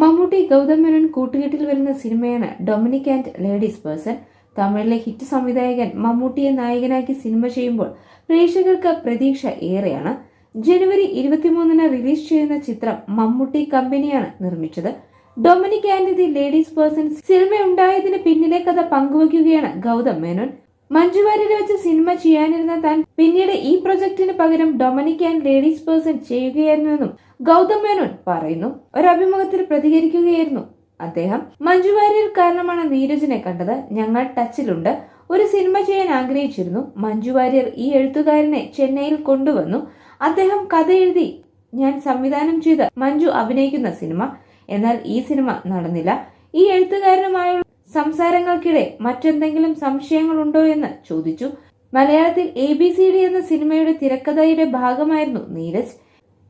മമ്മൂട്ടി ഗൗതം മേനോൻ കൂട്ടുകെട്ടിൽ വരുന്ന സിനിമയാണ് ഡൊമിനിക് ആൻഡ് ലേഡീസ് പേഴ്സൺ. തമിഴിലെ ഹിറ്റ് സംവിധായകൻ മമ്മൂട്ടിയെ നായകനാക്കി സിനിമ ചെയ്യുമ്പോൾ പ്രേക്ഷകർക്ക് പ്രതീക്ഷ ഏറെയാണ്. ജനുവരി ഇരുപത്തിമൂന്നിന് റിലീസ് ചെയ്യുന്ന ചിത്രം മമ്മൂട്ടി കമ്പനിയാണ് നിർമ്മിച്ചത്. Dominic and the ladies person cinema ഉണ്ടായതിന് പിന്നിലെ കഥ പങ്കുവയ്ക്കുകയാണ് ഗൗതം മേനോൻ. മഞ്ജു വാര്യരെ വെച്ച് സിനിമ ചെയ്യാനിരുന്ന താൻ പിന്നീട് ഈ പ്രൊജക്ടിന് പകരം ഡൊമിനിക് ആൻഡ് ലേഡീസ് പേഴ്സൺ ചെയ്യുകയായിരുന്നുവെന്നും ഗൗതം മേനോൻ പറയുന്നു. ഒരു അഭിമുഖത്തിൽ പ്രതികരിക്കുകയായിരുന്നു അദ്ദേഹം. മഞ്ജു വാര്യർ കാരണമാണ് നീരജിനെ കണ്ടത്. ഞങ്ങൾ ടച്ചിലുണ്ട്. ഒരു സിനിമ ചെയ്യാൻ ആഗ്രഹിച്ചിരുന്നു. മഞ്ജു വാര്യർ ഈ എഴുത്തുകാരനെ ചെന്നൈയിൽ കൊണ്ടുവന്നു. അദ്ദേഹം കഥ എഴുതി ഞാൻ സംവിധാനം ചെയ്ത മഞ്ജു അഭിനയിക്കുന്ന സിനിമ. എന്നാൽ ഈ സിനിമ നടന്നില്ല. ഈ എഴുത്തുകാരനുമായുള്ള സംസാരങ്ങൾക്കിടെ മറ്റെന്തെങ്കിലും സംശയങ്ങളുണ്ടോ എന്ന് ചോദിച്ചു. മലയാളത്തിൽ എ ബി സി ഡി എന്ന സിനിമയുടെ തിരക്കഥയുടെ ഭാഗമായിരുന്നു നീരജ്.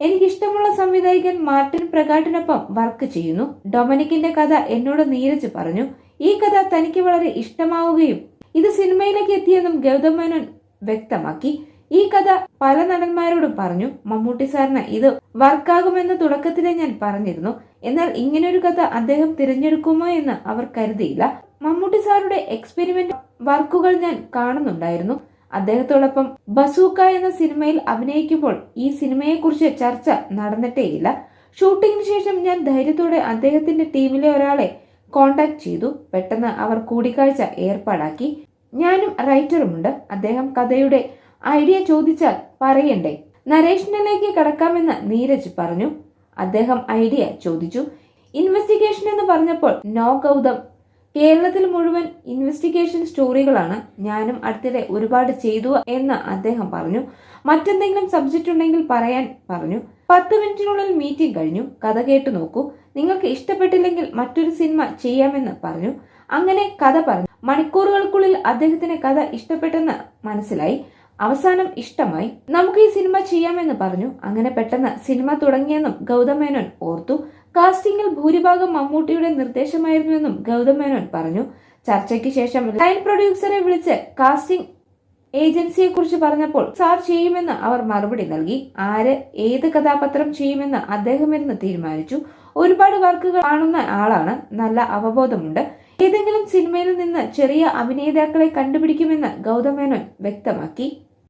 എനിക്കിഷ്ടമുള്ള സംവിധായകൻ മാർട്ടിൻ പ്രകാട്ടിനൊപ്പം വർക്ക് ചെയ്യുന്നു. ഡൊമനിക്കിന്റെ കഥ എന്നോട് നീരജ് പറഞ്ഞു. ഈ കഥ തനിക്ക് വളരെ ഇഷ്ടമാവുകയും ഇത് സിനിമയിലേക്ക് എത്തിയെന്നും ഗൗതം മേനോൻ വ്യക്തമാക്കി. ഈ കഥ പല നടന്മാരോടും പറഞ്ഞു മമ്മൂട്ടി സാറിന് ഇത് വർക്കാകുമെന്ന് തുടക്കത്തിലെ ഞാൻ പറഞ്ഞിരുന്നു. എന്നാൽ ഇങ്ങനൊരു കഥ അദ്ദേഹം തിരഞ്ഞെടുക്കുമോ എന്ന് അവർ കരുതിയില്ല. മമ്മൂട്ടി സാറുടെ എക്സ്പെരിമെന്റ് വർക്കുകൾ ഞാൻ കാണുന്നുണ്ടായിരുന്നു. അദ്ദേഹത്തോടൊപ്പം ബസൂക്ക എന്ന സിനിമയിൽ അഭിനയിക്കുമ്പോൾ ഈ സിനിമയെക്കുറിച്ച് ചർച്ച നടന്നിട്ടേയില്ല. ഷൂട്ടിങ്ങിന് ശേഷം ഞാൻ ധൈര്യത്തോടെ അദ്ദേഹത്തിന്റെ ടീമിലെ ഒരാളെ കോണ്ടാക്ട് ചെയ്തു. പെട്ടെന്ന് അവർ കൂടിക്കാഴ്ച ഏർപ്പാടാക്കി. ഞാനും റൈറ്ററുമുണ്ട് അദ്ദേഹം കഥയുടെ ഐഡിയ ചോദിച്ചാൽ പറയണ്ടേ? നരേഷനിലേക്ക് കടക്കാമെന്ന് നീരജ് പറഞ്ഞു. അദ്ദേഹം ഐഡിയ ചോദിച്ചു. ഇൻവെസ്റ്റിഗേഷൻ എന്ന് പറഞ്ഞപ്പോൾ നോ ഗൗതം. കേരളത്തിൽ മുഴുവൻ ഇൻവെസ്റ്റിഗേഷൻ സ്റ്റോറികളാണ് ഞാനും അടുത്തിടെ ഒരുപാട് ചെയ്തു എന്ന് അദ്ദേഹം പറഞ്ഞു. മറ്റെന്തെങ്കിലും സബ്ജക്റ്റ് ഉണ്ടെങ്കിൽ പറയാൻ പറഞ്ഞു. പത്ത് മിനിറ്റിനുള്ളിൽ മീറ്റിംഗ് കഴിഞ്ഞു. കഥ കേട്ടു നോക്കൂ. നിങ്ങൾക്ക് ഇഷ്ടപ്പെട്ടില്ലെങ്കിൽ മറ്റൊരു സിനിമ ചെയ്യാമെന്ന് പറഞ്ഞു. അങ്ങനെ കഥ പറഞ്ഞു. മണിക്കൂറുകൾക്കുള്ളിൽ അദ്ദേഹത്തിന് കഥ ഇഷ്ടപ്പെട്ടെന്ന് മനസ്സിലായി. അവസാനം ഇഷ്ടമായി നമുക്ക് ഈ സിനിമ ചെയ്യാമെന്ന് പറഞ്ഞു. അങ്ങനെ പെട്ടെന്ന് സിനിമ തുടങ്ങിയെന്നും ഗൗതം മേനോൻ ഓർത്തു. കാസ്റ്റിംഗിൽ ഭൂരിഭാഗം മമ്മൂട്ടിയുടെ നിർദ്ദേശമായിരുന്നുവെന്നും ഗൗതം മേനോൻ പറഞ്ഞു. ചർച്ചയ്ക്ക് ശേഷം ലൈൻ പ്രൊഡ്യൂസറെ വിളിച്ച് കാസ്റ്റിംഗ് ഏജൻസിയെ കുറിച്ച് പറഞ്ഞപ്പോൾ സാർ ചെയ്യുമെന്ന് അവർ മറുപടി നൽകി. ആര് ഏത് കഥാപാത്രം ചെയ്യുമെന്ന് അദ്ദേഹം ഇരുന്ന് തീരുമാനിച്ചു. ഒരുപാട് വർക്കുകൾ കാണുന്ന ആളാണ്. നല്ല അവബോധമുണ്ട്. ഏതെങ്കിലും സിനിമയിൽ നിന്ന് ചെറിയ അഭിനേതാക്കളെ കണ്ടുപിടിക്കുമെന്ന് ഗൗതമേനോൻ വ്യക്തമാക്കി.